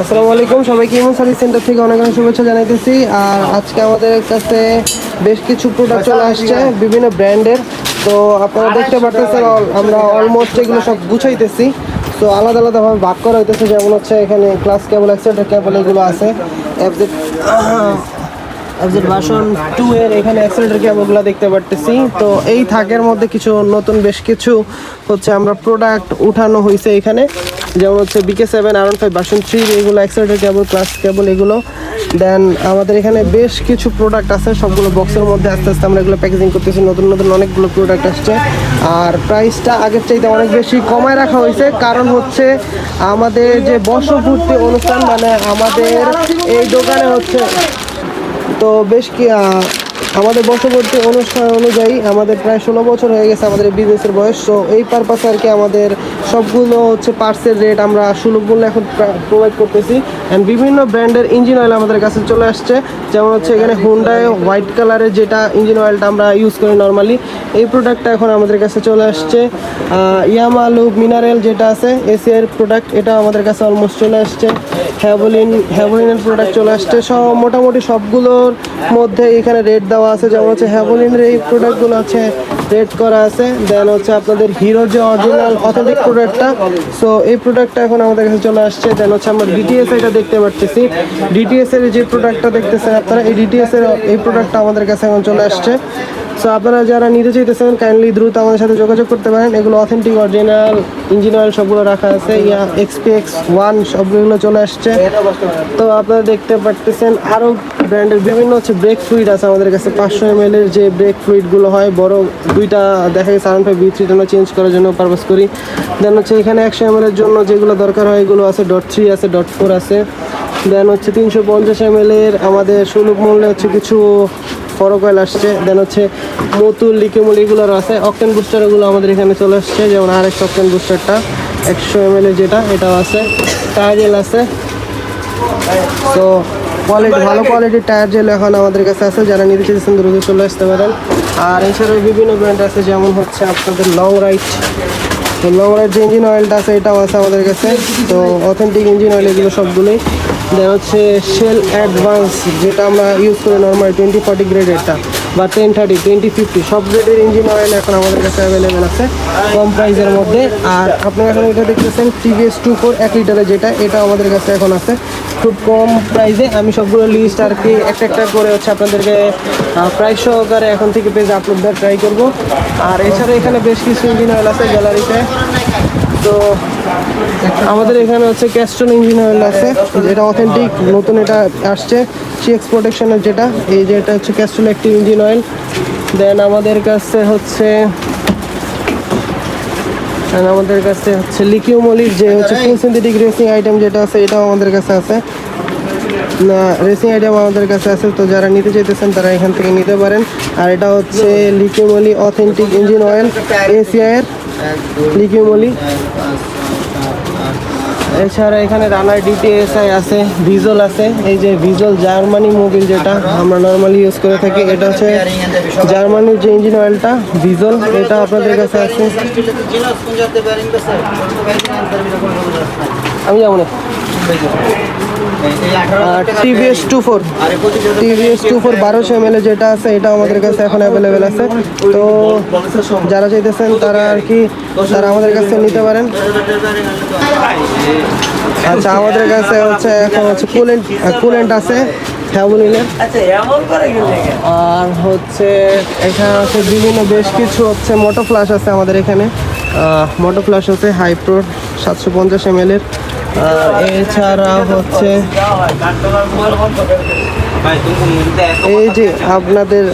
আসসালামু আলাইকুম। সবাইকে ইমন সার্ভিস সেন্টার থেকে অনেক অনেক শুভেচ্ছা জানাইতেছি। আর আজকে আমাদের কাছে বেশ কিছু প্রোডাক্ট চলে আসছে, বিভিন্ন ব্র্যান্ডের। তো আপনারা দেখতে পারতেছেন আমরা অলমোস্ট এগুলো সব গুছাইতেছি। তো আলাদা আলাদাভাবে ভাগ করা হইতেছে, যেমন হচ্ছে এখানে ক্লাস কেবল এক্সেন্টার কেবল এগুলো আছে। এফজেড এফজেড ভার্সন এখানে অ্যাক্সেলেটার কেবলগুলো দেখতে পারতেছি। তো এই থাকের মধ্যে কিছু নতুন বেশ কিছু হচ্ছে আমরা প্রোডাক্ট উঠানো হয়েছে এখানে। যেমন হচ্ছে বিকে সেভেন আর ফাইভ ভার্সন থ্রি এগুলো অ্যাক্সেলেটার কেবল ক্লাস কেবল এগুলো। দেন আমাদের এখানে বেশ কিছু প্রোডাক্ট আছে, সবগুলো বক্সের মধ্যে আস্তে আস্তে আমরা এগুলো প্যাকেজিং করতেছি, নতুন নতুন অনেকগুলো প্রোডাক্ট আসছে। আর প্রাইসটা আগের চাইতে অনেক বেশি কমায় রাখা হয়েছে, কারণ হচ্ছে আমাদের যে বর্ষপূর্তি অনুষ্ঠান মানে আমাদের এই দোকানে হচ্ছে তো বেশ কি আমাদের বর্ষবর্তী অনুষ্ঠান অনুযায়ী আমাদের প্রায় ষোলো বছর হয়ে গেছে আমাদের বিজনেসের বয়স। তো এই পারপাসে আর কি আমাদের সবগুলো হচ্ছে পার্সের রেট আমরা সুলভ মূল্যে এখন প্রোভাইড করতেছি। অ্যান্ড বিভিন্ন ব্র্যান্ডের ইঞ্জিন অয়েল আমাদের কাছে চলে আসছে। যেমন হচ্ছে এখানে হুন্ডায় হোয়াইট কালারের যেটা ইঞ্জিন অয়েলটা আমরা ইউজ করি নর্মালি এই প্রোডাক্টটা এখন আমাদের কাছে চলে আসছে। ইয়ামা লুক মিনারেল যেটা আছে এসিআর প্রোডাক্ট এটা আমাদের কাছে অলমোস্ট চলে আসছে। হ্যাভলিন হ্যাভলিনের প্রোডাক্ট চলে আসছে। সব মোটামুটি সবগুলোর মধ্যে এখানে রেট দেওয়া আছে। যেমন হচ্ছে হ্যাভলিনের এই প্রোডাক্টগুলো আছে রেট করা আছে। দেন হচ্ছে আপনাদের হিরো যে অরিজিনাল অথেন্টিক প্রোডাক্টটা সো এই প্রোডাক্টটা এখন আমাদের কাছে চলে আসছে। দেন হচ্ছে আমরা ডিটিএস এটা দেখতে পাচ্ছি ডিটিএস এর যে প্রোডাক্টটা দেখতেছেন আপনারা, এই ডিটিএস এর এই প্রোডাক্টটা আমাদের কাছে এখন চলে আসছে। সো আপনারা যারা নিতে চাইতেছেন কাইন্ডলি দ্রুত আমাদের সাথে যোগাযোগ করতে পারেন। এগুলো অথেন্টিক অরিজিনাল ইঞ্জিন অয়েল সবগুলো রাখা আছে। ইয়া এক্সপিএক্স ওয়ান সবগুলো চলে আসছে। তো আপনারা দেখতে পারতেছেন আরও ব্র্যান্ডের বিভিন্ন হচ্ছে ব্রেক ফ্লুইড আছে আমাদের কাছে। পাঁচশো এম এর যে ব্রেক ফ্লুইডগুলো হয়, বড় দুইটা দেখা গেছে আরাম ফাইভ বি আমরা চেঞ্জ করার জন্য পারপাস করি। দেন হচ্ছে এখানে একশো এম এর জন্য যেগুলো দরকার হয়, এগুলো আছে ডট থ্রি আছে ডট ফোর আছে। দেন হচ্ছে তিনশো পঞ্চাশ এম এর আমাদের সুলভ মূল্যে হচ্ছে কিছু ফরক অয়েল আসছে। দেন হচ্ছে মতুল লিকেমুল এগুলোর আছে। অকটেন বুস্টারগুলো আমাদের এখানে চলে আসছে। যেমন আর একটা অকটেন বুস্টারটা একশো এম যেটা, এটাও আছে। টায়ার জেল আছে। তো কোয়ালিটি ভালো কোয়ালিটির টায়ার জেল এখন আমাদের কাছে আছে। যারা নিতে চাইছেন, দ্রুত চলে আসতে পারেন। আর এছাড়াও বিভিন্ন ব্র্যান্ড আছে, যেমন হচ্ছে আপনাদের লং রাইড তো লং রাইড যে ইঞ্জিন অয়েলটা আছে, এটাও আছে আমাদের কাছে। তো অথেন্টিক ইঞ্জিন অয়েল এগুলো সবগুলোই। দেন হচ্ছে শেল অ্যাডভান্স যেটা আমরা ইউজ করি নর্মাল টোয়েন্টি ফর্টি গ্রেডেরটা বা টেন থার্টি টোয়েন্টি ফিফটি সব গ্রেডের ইঞ্জিন অয়েল এখন আমাদের কাছে অ্যাভেলেবেল আছে, কম প্রাইসের মধ্যে। আর আপনারা এখন এটা দেখতেছেন টিভিএস টু ফোর এক লিটারের যেটা, এটা আমাদের কাছে এখন আছে। খুব কম প্রাইসে আমি সবগুলো লিস্ট আর কি একটা একটা করে হচ্ছে আপনাদেরকে প্রাইস সহকারে এখন থেকে পেজে আপলোড দেওয়ার ট্রাই করব। আর এছাড়া এখানে বেশ কিছু ইঞ্জিন অয়েল আছে গ্যালারিতে তো আমাদের এখানে হচ্ছে ক্যাস্টন ইঞ্জিন অয়েল আছে। যেটা অথেন্টিক নতুন এটা আসছে। সিএক্স প্রোটেকশনের যেটা, এই যে এটা হচ্ছে ক্যাস্টন একটি ইঞ্জিন অয়েল দেন আমাদের কাছে হচ্ছে আমাদের কাছে হচ্ছে লিকিউমলির যে হচ্ছে ফুল সিনথেটিক রেসিং আইটেম যেটা আছে, এটাও আমাদের কাছে আছে। না রেসিং আইটেম আমাদের কাছে আছে, তো যারা নিতে চাইতেছেন, তারা এখান থেকে নিতে পারেন। আর এটা হচ্ছে Liqui Moly authentic engine oil এসিআইয়ের Liqui Moly এছাড়া এখানে রানার ডিটিএসআই আছে ভিজল আছে। এই যে ভিজল জার্মানি মোবিল যেটা আমরা নর্মালি ইউজ করে থাকি, এটা হচ্ছে জার্মানির যে ইঞ্জিন অয়েলটা ভিজল এটা আপনাদের কাছে আছে। আমি যাব না। TVS two four. TVS two four বারোশো এম যেটা আছে এটা আমাদের কাছে এখন অ্যাভেলেবেল আছে। তো যারা চাইতেছেন তারা আর কি, তারা আমাদের কাছে নিতে পারেন। আচ্ছা আমাদের কাছে হচ্ছে এখন হচ্ছে কুলেন্ট কুলেন্ট আছে আর হচ্ছে এখানে আছে বিভিন্ন বেশ কিছু হচ্ছে মোটো ফ্লাশ আছে আমাদের এখানে। মোটো ফ্লাশ আছে হাইপ্রো সাতশো পঞ্চাশ এম এর। আর এছাড়া হচ্ছে এই যে আপনাদের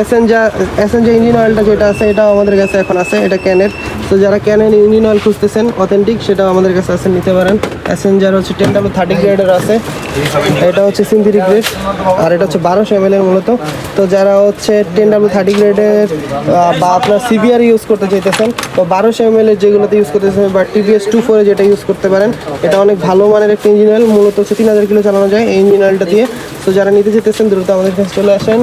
এসেঞ্জা এসেঞ্জার ইঞ্জিন অয়েলটা যেটা আছে এটাও আমাদের কাছে এখন আছে এটা ক্যানের তো যারা ক্যানের ইঞ্জিন অয়েল খুঁজতেছেন অথেন্টিক সেটাও আমাদের কাছে আছে, নিতে পারেন। এসেঞ্জার হচ্ছে টেন ডাবল থার্টি গ্রেডের আছে। এটা হচ্ছে সিনথেটিক গ্রেড আর এটা হচ্ছে বারোশো এম এর মূলত। তো যারা হচ্ছে টেন ডাবল থার্টি গ্রেডের বা আপনার সিবিআর ইউজ করতে চাইতেছেন, তো বারোশো এম এর যেগুলোতে ইউজ করতেছেন, বা টিভিএস টু ফোরে যেটা ইউজ করতে পারেন, এটা অনেক ভালো মানের একটা ইঞ্জিন অয়েল মূলত হচ্ছে তিন হাজার কিলো চালানো যায় এই ইঞ্জিন অয়েলটা দিয়ে। তো যারা নিতে চাইতেছেন, দ্রুত আমাদের কাছে চলে আসেন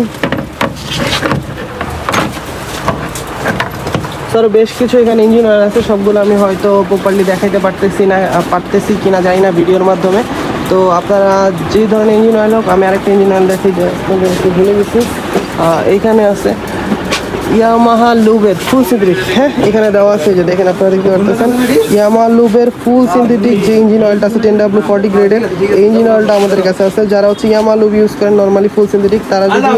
তো আরও বেশ কিছু এখানে ইঞ্জিন অয়েল আছে, সবগুলো আমি হয়তো প্রপারলি দেখাইতে পারতেছি না পারতেছি কি না জানি না ভিডিওর মাধ্যমে। তো আপনারা যে ধরনের ইঞ্জিন অয়েল হোক, আমি আরেকটা ইঞ্জিন অয়েল দেখি ভুলে গেছি এইখানে আছে। ইয়ামাহা লুবের ফুল সিন্থেটিক হ্যাঁ এখানে দেওয়া আছে যে দেখেন আপনারা দেখতে পারতেছেন। ইয়ামাহা লুবের ফুল সিনথেটিক যে ইঞ্জিন অয়েলটা আছে টেন ডাব্লু ফর্টি গ্রেডের ইঞ্জিন অয়েলটা আমাদের কাছে আছে। যারা হচ্ছে ইয়ামা লুব ইউজ করেন নর্মালি ফুল সিনথেটিক তারা যদি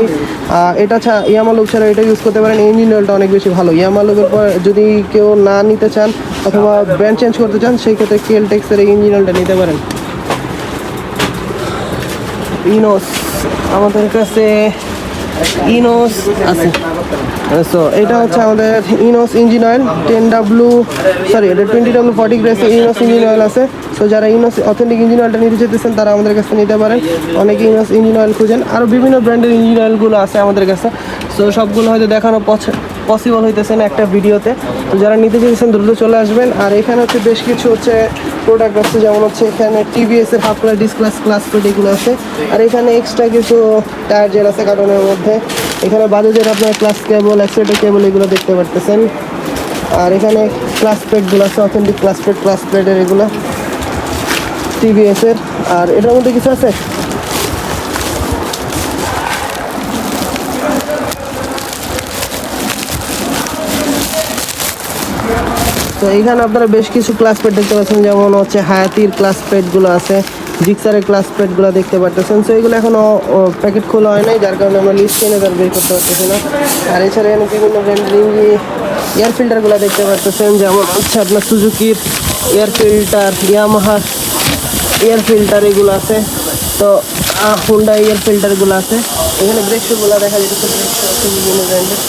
এটা ছাড়া ইয়ামা লুব ছাড়া এটা ইউজ করতে পারেন ইঞ্জিন অয়েলটা অনেক বেশি ভালো। ইয়ামা লুবের পর যদি কেউ না নিতে চান অথবা ব্র্যান্ড চেঞ্জ করতে চান, সেই ক্ষেত্রে কেলটেক্সের এই ইঞ্জিন অয়েলটা নিতে পারেন। ইনোস আমাদের কাছে ইনোস আছে। সো এটা হচ্ছে আমাদের Eneos engine oil ten W sorry এটা টোয়েন্টি ডাব্লু ফর্টি গ্রেসে ইনোস ইঞ্জিন অয়েল আছে। সো যারা ইনোস অথেন্টিক ইঞ্জিন অয়েলটা নিতে চাইতেছেন, তারা আমাদের কাছে নিতে পারেন। অনেকে ইনোস ইঞ্জিন অয়েল খুঁজেন। আরও বিভিন্ন ব্র্যান্ডের ইঞ্জিন অয়েলগুলো আছে আমাদের কাছে। সো সবগুলো হয়তো দেখানো পসিবল হইতেছে না একটা ভিডিওতে। তো যারা নিতে চাইছেন দ্রুত চলে আসবেন। আর এখানে হচ্ছে বেশ কিছু হচ্ছে প্রোডাক্ট আছে, যেমন হচ্ছে এখানে টিভিএস এর হাফ কালার ডিসক্লাস ক্লাস এগুলো আছে। আর এখানে এক্সট্রা কিছু টায়ার জেল আছে কার্টনের মধ্যে। এখানে বাজাজের আপনার ক্লাস কেবল অ্যাক্সিলেটার কেবল এগুলো দেখতে পারতেছেন। আর এখানে ক্লাস প্লেটগুলো আছে অথেন্টিক ক্লাস প্লেট ক্লাস প্লেটের এগুলো। টিভিএস এর। আর এটার মধ্যে কিছু আছে? তো এখানে আপনারা বেশ কিছু ক্লাস প্লেট দেখতে পাচ্ছেন, যেমন হচ্ছে হায়াতির ক্লাস প্লেটগুলো আছে, জিক্সারের ক্লাস প্লেটগুলো দেখতে পারতেছেন। সো এগুলো এখনও প্যাকেট খোলা হয় নাই, যার কারণে আমরা লিস্ট কিনে তার বের করতে পারতেছি না। আর এছাড়া এখানে বিভিন্ন ব্র্যান্ডের এয়ার ফিল্টারগুলো দেখতে পারতেছেন, যেমন হচ্ছে আপনার সুজুকির এয়ার ফিল্টার ইয়ামাহার এয়ার ফিল্টার এগুলো আছে। তো হুন্ডা এয়ার ফিল্টারগুলো আছে। এখানে ব্রেক শুগুলো দেখা আছে বিভিন্ন ব্র্যান্ডের